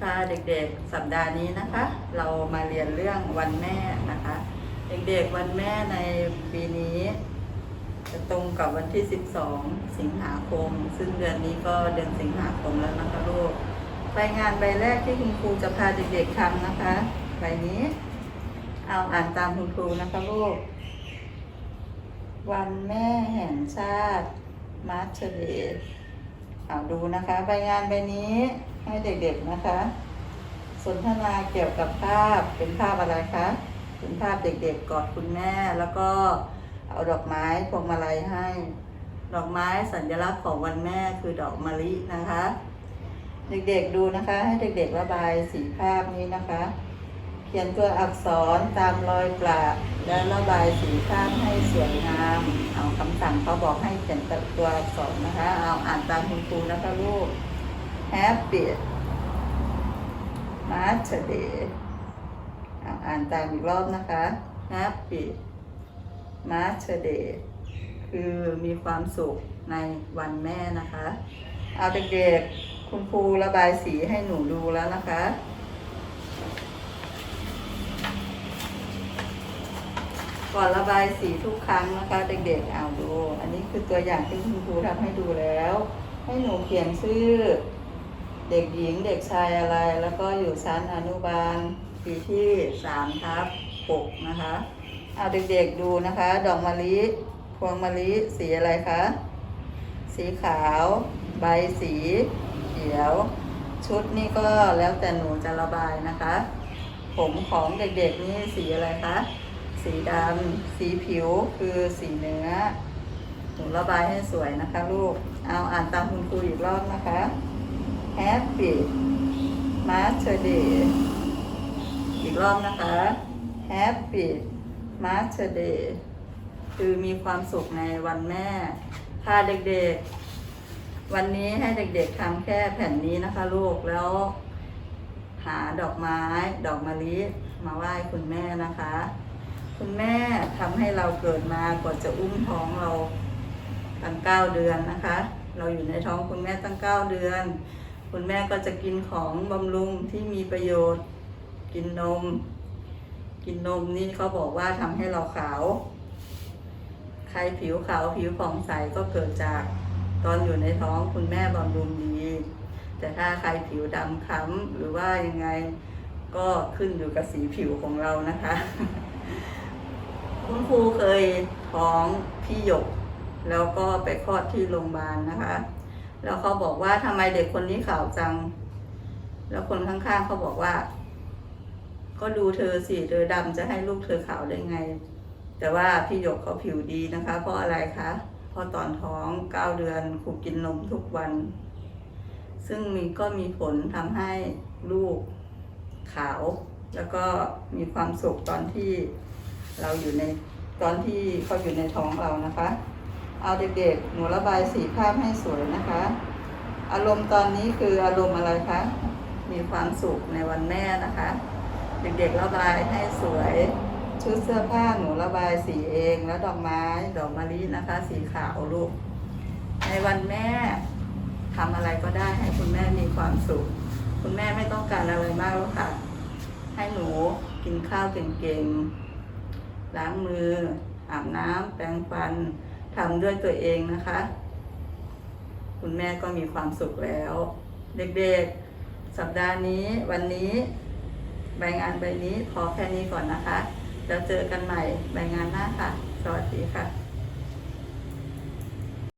ค่ะเด็กๆ สัปดาห์นี้นะคะ เรามาเรียนเรื่องวันแม่นะคะ เด็กๆวันแม่ในปีนี้จะตรงกับวันที่ 12 สิงหาคม ซึ่งเดือนนี้ก็เดือนสิงหาคมแล้วนะคะลูกใบงานใบแรกที่คุณครูจะพาเด็กๆทำนะคะใบนี้ เอาอ่านตามคุณครูนะคะลูกวันแม่แห่งชาติมาร์ชเดย์ เอาดูนะคะใบงานใบนี้ให้เด็กๆนะคะ สนทนาเกี่ยวกับภาพเป็นภาพอะไรคะเป็นภาพเด็กๆกอดคุณแม่แล้วก็เอาดอกไม้พวงมาลัยให้ ดอกไม้สัญลักษณ์ของวันแม่คือดอกมะลินะคะ เด็กๆดูนะคะ ให้เด็กๆระบายสีภาพนี้นะคะ เขียนตัวอักษรตามรอยประ และระบายสีภาพให้สวยงาม เอาคำสั่งเขาบอกให้เขียนตัวอักษรนะคะ เอาอ่านตามคุณครูนะคะลูก Happy March Day เอาอ่านตามอีกรอบนะคะ Happy March Day คือมีความสุขในวันแม่นะคะ เอาเด็กๆ คุณครูระบายสีให้หนูดูแล้วนะคะ ก่อนระบายสีทุกครั้งนะคะเด็กๆเอาดู อันนี้คือตัวอย่างที่คุณครูทำให้ดูแล้ว ให้หนูเขียนชื่อ เด็กหญิงเด็กชายอะไร แล้วก็อยู่ชั้นอนุบาลปีที่สามทับหกนะคะเอาเด็กๆดูนะคะ ดอกมะลิพวงมะลิสีอะไรคะสีขาว ใบสีเขียว ชุดนี่ก็แล้วแต่หนูจะระบายนะคะ ผมของเด็กๆนี่สีอะไรคะ สีดำ สีผิวคือสีเนื้อหนูระบายให้สวยนะคะลูก เอาอ่านตามคุณครูอีกรอบนะคะ Happy Mother Day อีกรอบนะคะ Happy Mother Day คือมีความสุขในวันแม่พาเด็กๆ วันนี้ให้เด็กๆทำแค่แผ่นนี้นะคะลูก แล้วหาดอกไม้ ดอกมะลิ มาไหว้คุณแม่นะคะ คุณแม่ทำให้เราเกิดมากว่าจะอุ้มท้องเราตั้งเก้าเดือนนะคะ เราอยู่ในท้องคุณแม่ตั้งเก้าเดือน คุณแม่ก็จะกินของบำรุงที่มีประโยชน์ กินนม กินนมนี่เขาบอกว่าทำให้เราขาว ใครผิวขาวผิวผ่องใสก็เกิดจากตอนอยู่ในท้องคุณแม่บำรุงดี แต่ถ้าใครผิวดำคล้ำหรือว่ายังไงก็ขึ้นอยู่กับสีผิวของเรานะคะ ครูเคยท้องพี่หยก แล้วก็ไปคลอดที่โรงพยาบาลนะคะ แล้วเขาบอกว่าทำไมเด็กคนนี้ขาวจัง แล้วคนข้างๆเขาบอกว่า ก็ดูเธอสิเธอดำจะให้ลูกเธอขาวได้ไง แต่ว่าพี่หยกเขาผิวดีนะคะ เพราะอะไรคะเพราะตอนท้องเก้าเดือนครูกินนมทุกวัน ซึ่งมีก็มีผลทำให้ลูกขาว แล้วก็มีความสุขตอนที่เราอยู่ใน ตอนที่เขาอยู่ในท้องเรานะคะ เอาเด็กๆ หนูระบายสีภาพให้สวยนะคะ อารมณ์ตอนนี้คืออารมณ์อะไรคะ มีความสุขในวันแม่นะคะ เด็กๆระบายให้สวย ชุดเสื้อผ้าหนูระบายสีเอง แล้วดอกไม้ดอกมะลินะคะ สีขาวลูก ในวันแม่ทำอะไรก็ได้ให้คุณแม่มีความสุข คุณแม่ไม่ต้องการอะไรมากแล้วค่ะ ให้หนูกินข้าวเก่งๆ ล้างมือ อาบน้ำแปรงฟันทำด้วยตัวเองนะคะ คุณแม่ก็มีความสุขแล้ว เด็กๆ สัปดาห์นี้วันนี้ ใบงานใบนี้พอแค่นี้ก่อนนะคะ แล้วเจอกันใหม่ใบงานหน้าค่ะ สวัสดีค่ะ